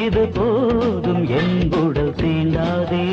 இது போதும் என் உடல் தீண்டாதே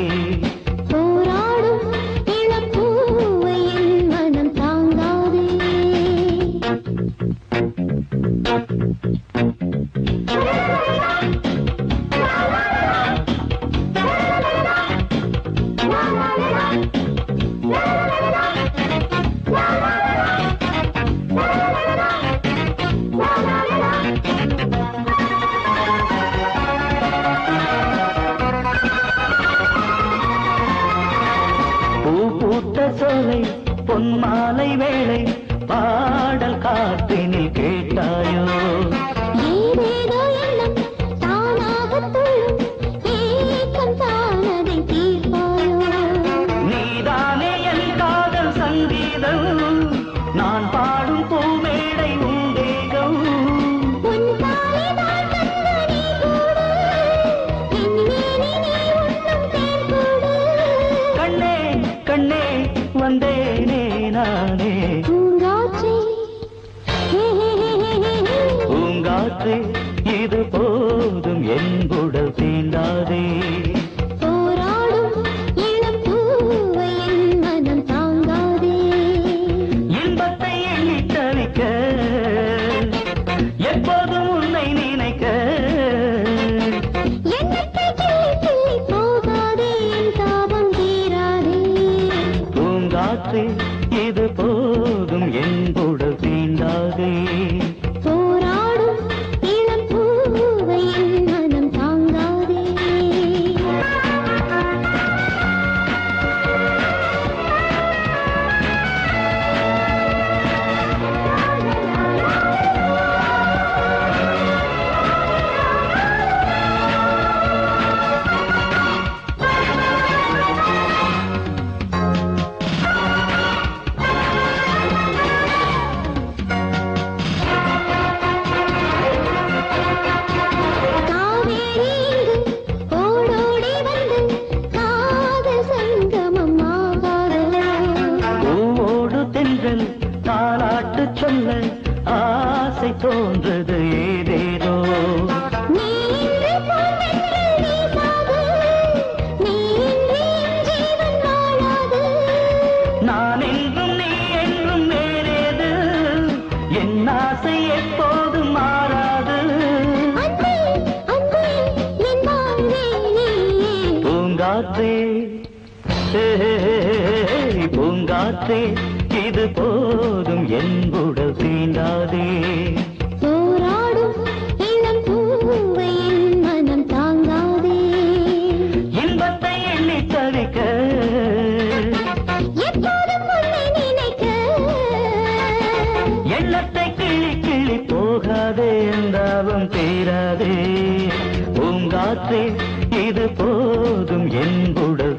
பூத்த சோலை பொன்மாலை வேளை பாடல் காற்றினில் கேட்டாயோ? பூங்காற்றே இது போதும் என் உடல் தீண்டாதே. எப்போதும் உன்னை நினைக்க. பூங்காற்றே இது போதும் என் நீங்கள் தென்றல் தாலாட்டு சொல்ல ஆசை தோன்றது ஏதேதோ. நீ நான் என்றும் நீ என்றும் என் ஆசை மாறாது. பூங்காற்றே. பூங்காற்றே. இது போதும் என் உடல் தீண்டாதே. போராடும் இளம் பூவை மனம் தாங்காதே. இன்பத்தை எண்ணி தவிக்க. எண்ணத்தை கிள்ளி கிள்ளி போகாதே என்றாலும் தீராதே. பூங்காற்றே இது போதும் என் உடல்